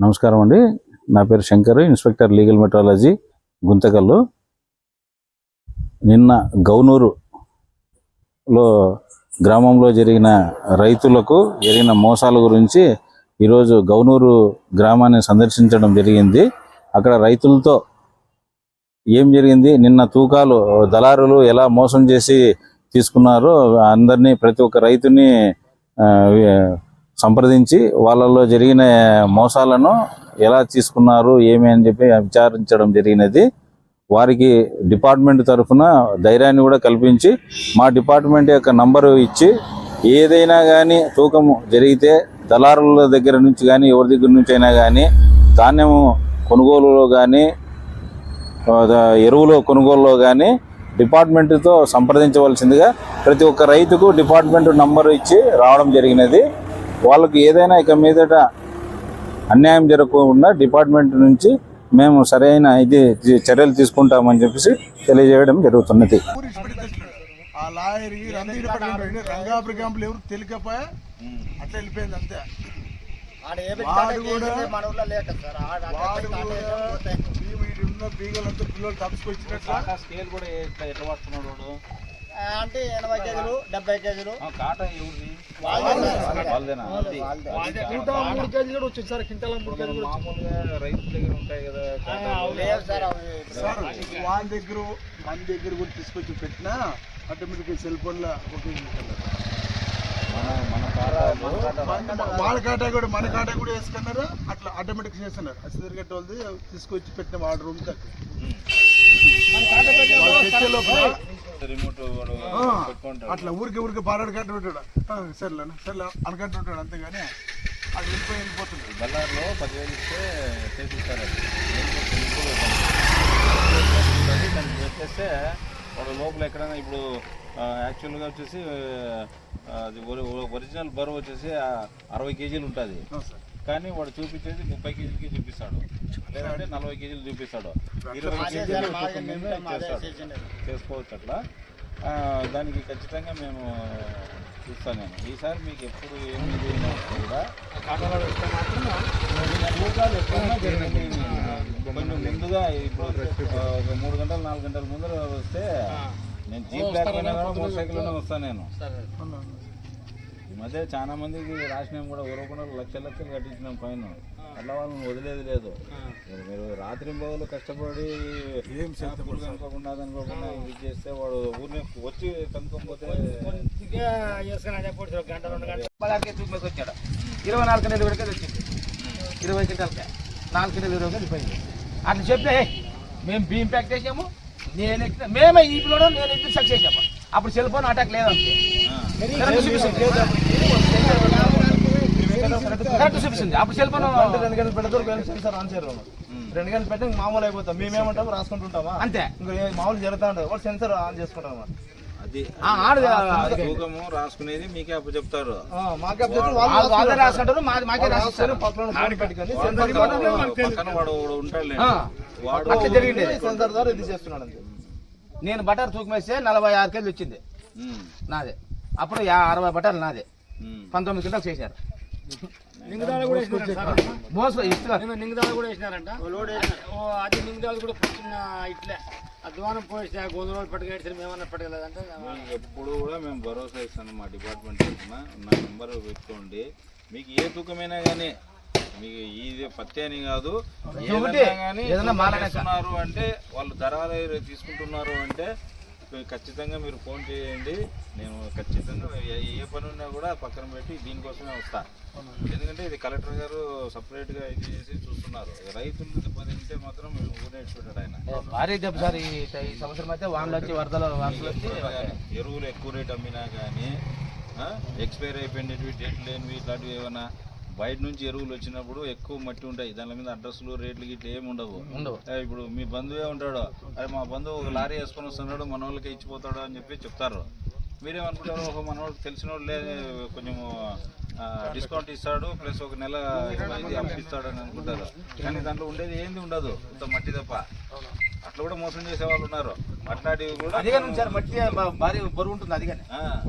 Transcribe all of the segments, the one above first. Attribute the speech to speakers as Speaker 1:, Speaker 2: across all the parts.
Speaker 1: నమస్కారం అండి. నా పేరు Shankar inspector legal metrology Guntakal. నిన్న గౌనూరులో గ్రామంలో జరిగిన రైతులకు జరిగిన మోసాల గురించి ఈరోజు గౌనూరు గ్రామాన్ని సందర్శించడం జరిగింది. అక్కడ రైతులతో ఏం జరిగింది? నిన్న తూకాలు దళారులు ఎలా మోసం చేసి తీసుకున్నారో అందరినీ ప్రతి ఒక్క రైతుని సంప్రదించి వాళ్ళలో జరిగిన మోసాలను ఎలా తీసుకున్నారు ఏమి అని చెప్పి విచారించడం జరిగినది. వారికి డిపార్ట్మెంట్ తరఫున ధైర్యాన్ని కూడా కల్పించి మా డిపార్ట్మెంట్ యొక్క నంబరు ఇచ్చి ఏదైనా కానీ తూకం జరిగితే దళారుల దగ్గర నుంచి కానీ ఎవరి దగ్గర నుంచి అయినా కానీ ధాన్యము కొనుగోలులో కానీ ఎరువులు కొనుగోలులో కానీ డిపార్ట్మెంట్తో సంప్రదించవలసిందిగా ప్రతి ఒక్క రైతుకు డిపార్ట్మెంట్ నంబరు ఇచ్చి రావడం జరిగినది. వాళ్ళకి ఏదైనా ఇక మీదట అన్యాయం జరగకుండా డిపార్ట్మెంట్ నుంచి మేము సరైన ఇది చర్యలు తీసుకుంటామని చెప్పేసి తెలియజేయడం జరుగుతున్నది.
Speaker 2: ఆ లాయర్ రందీడి పడి రంగాపురి క్యాంపులు ఎవరు తెలియకపోయా అట్లా వెళ్ళిపోయింది అంతే. వాడు కూడా ఉన్న బీగలంతా పిల్లలు
Speaker 1: స్కేల్ కూడా ఎట్లా పడుతున్నాడు
Speaker 3: అంటే ఎనభై కేజీలు డెబ్బై కేజీలు.
Speaker 1: కాట.
Speaker 3: మూడు కేజీలు కూడా వచ్చింది సార్ కింటాల మూడు కేజీలు కూడా
Speaker 1: మామూలుగా రైతుల దగ్గర ఉంటాయి కదా
Speaker 3: సార్
Speaker 2: వాళ్ళ దగ్గర మన దగ్గర కూడా తీసుకొచ్చి పెట్టినా ఆటోమేటిక్గా సెల్ ఫోన్లో ఒక
Speaker 1: మన మన కాట
Speaker 2: వాళ్ళ కాటా కూడా మన కాటా కూడా వేసుకున్నారు అట్లా ఆటోమేటిక్ చేస్తున్నారు. అసిదర్ గట్ట వాళ్ళది తీసుకొచ్చి పెట్టిన వాళ్ళ రూమ్ దగ్గర. అట్లా ఊరికి ఊరికి బారాడు కట్టు ఉంటాడు ఆ, సర్లే సర్లే అనుకుంటూ ఉంటాడు అంతేగాని అది వెళ్ళిపోయి వెళ్ళిపోతుంది
Speaker 1: బల్లార్లో పదివేలు ఇస్తే చేసిస్తారు అది దానికి పెట్టేస్తే వాడు లోపల ఎక్కడైనా ఇప్పుడు యాక్చువల్గా వచ్చేసి అది ఒరిజినల్ బరువు వచ్చేసి అరవై కేజీలు ఉంటుంది. కానీ వాడు చూపించేది ముప్పై కేజీలకి చూపిస్తాడు. లేదంటే నలభై కేజీలు చూపిస్తాడు. ఇరవై కేజీలు చేస్తాడు. చేసుకోవచ్చు అట్లా. దానికి ఖచ్చితంగా మేము చూస్తాను నేను. ఈసారి మీకు ఎప్పుడు ఏమి జరిగినా కూడా కొంచెం ముందుగా ఇప్పుడు మూడు గంటలు నాలుగు గంటల ముందర వస్తే నేను జీప్ లేకపోయినా మోటార్ సైకిల్లోనే వస్తాను నేను. ఈ మధ్య చాలా మందికి రాసినాం కూడా ఊరకుండా లక్షల లక్షలు కట్టించినాం పైన. అట్లా వాళ్ళని వదిలేదు లేదు. మీరు రాత్రి బదులు కష్టపడి ఏం చేతులు కనుకోకుండా అనుకోకుండా ఇది చేస్తే వాడు ఊరిని వచ్చి కనుక్కోకపోతే
Speaker 4: పదహారు తూకం వచ్చాడు. ఇరవై నాలుగు గంటలు వరకు వచ్చింది ఇరవై గంటలకే. నాలుగు గంటలు ఇరవై గంటలు పోయింది అట్లా చెప్తే "ఏయ్, మేము బీమ్ ప్యాక్ చేసాము నేను మేమే ఈ పిల్లడు నేను ఎక్కి సక్సెస్ చేసాము. అప్పుడు సెల్ ఫోన్ అటాక్ లేదంటే కరెక్ట్ చూపిస్తుంది అప్పుడు సెల్ ఫోన్
Speaker 5: రెండు గంటలు పెడతారు సెన్సార్ ఆన్ చేయరు రెండు గంటలు పెడితే మామూలు అయిపోతాం మేమేమంటాం రాసుకుంటుంటామా
Speaker 4: అంతే
Speaker 5: ఇంకా మామూలు జరుగుతా ఉంటుంది వాళ్ళు సెన్సార్ ఆన్ చేసుకుంటాం
Speaker 1: అది తూకము రాసుకునేది మీకే అప్పు చెప్తారు
Speaker 5: వాళ్ళే
Speaker 4: రాసుకుంటారు మాకే రాసిస్తారు
Speaker 5: పక్కన పెట్టుకొని
Speaker 1: పక్కన వాడు వాడు
Speaker 4: అట్లా జరిగింది
Speaker 5: ద్వారా ఇది చేస్తున్నాడు
Speaker 4: నేను బటర్ తూకం వేస్తే నలభై ఆరు కేజీలు వచ్చింది నాదే అప్పుడు యా- అరవై బట్టలు నాదే. పంతొమ్మిది గంటలకు చేశారు.
Speaker 6: నింగదాలు కూడా వేసినారంట కూడా వేసినారంట? ఓ, అది నింగదాలు కూడా పొద్దున్న ఇట్లే. అధ్వానం పోయిస్తే గోధుమలు పట్టుకెడితే మేమన్నా పట్టుకెళ్ళదంటే
Speaker 1: మీకు ఎప్పుడు కూడా మేము భరోసా ఇస్తాను మా డిపార్ట్మెంట్ తరఫున. నా నెంబర్ పెట్టుకోండి. మీకు ఏ తూకమైనా కానీ మీకు ఇది పత్తి అని కాదు ఏదైనా కానీ అంటే వాళ్ళు ధరలు తీసుకుంటున్నారు అంటే ఖచ్చితంగా మీరు ఫోన్ చేయండి. నేను ఖచ్చితంగా ఏ- పని ఉన్నా కూడా పక్కన పెట్టి దీనికోసమే వస్తా. ఎందుకంటే ఇది కలెక్టర్ గారు సపరేట్గా ఇది చేసి చూస్తున్నారు. రైతులు దెబ్బతింటే మాత్రం ఊరేసుకుంటాడు ఆయన.
Speaker 4: భారీ దెబ్బ సార్ ఈ సంవత్సరం అయితే వానలు వచ్చి వరదలు వరదలు వచ్చి
Speaker 1: ఎరువులు ఎక్కువ రేట్ అమ్మినా కానీ ఎక్స్పైర్ అయిపోయినవి డేట్ లేనివి ఇట్లాంటివి ఏమైనా బయట నుంచి ఎరువులు వచ్చినప్పుడు ఎక్కువ మట్టి ఉంటాయి. దాని మీద అడ్రస్లు రేట్లు గిట్ల ఏమి ఉండవు.
Speaker 4: ఉండవు.
Speaker 1: ఏ, ఇప్పుడు మీ బంధువే ఉంటాడు. అరే మా బంధువు ఒక లారీ వేసుకొని వస్తున్నాడు మన వాళ్ళకి ఇచ్చిపోతాడు అని చెప్పి చెప్తారు. మీరేమనుకుంటారు? ఒక మన వాళ్ళు తెలిసిన వాళ్ళే కొంచెం డిస్కౌంట్ ఇస్తాడు ప్లస్ ఒక నెల ఇది అప్పు ఇస్తాడు అని అనుకుంటారు. కానీ దాంట్లో ఉండేది ఏంది ఉండదు. ఇంత మట్టి తప్ప. అట్లా కూడా మోసం చేసే వాళ్ళు ఉన్నారు. అట్లాంటివి కూడా
Speaker 4: సార్ మట్టి భారీ బరువు ఉంటుంది అదిగానే.
Speaker 1: ఆ,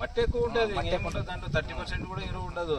Speaker 1: మట్టి ఎక్కువ ఉంటుంది. దాంట్లో థర్టీ పర్సెంట్ కూడా ఎరువు ఉండదు.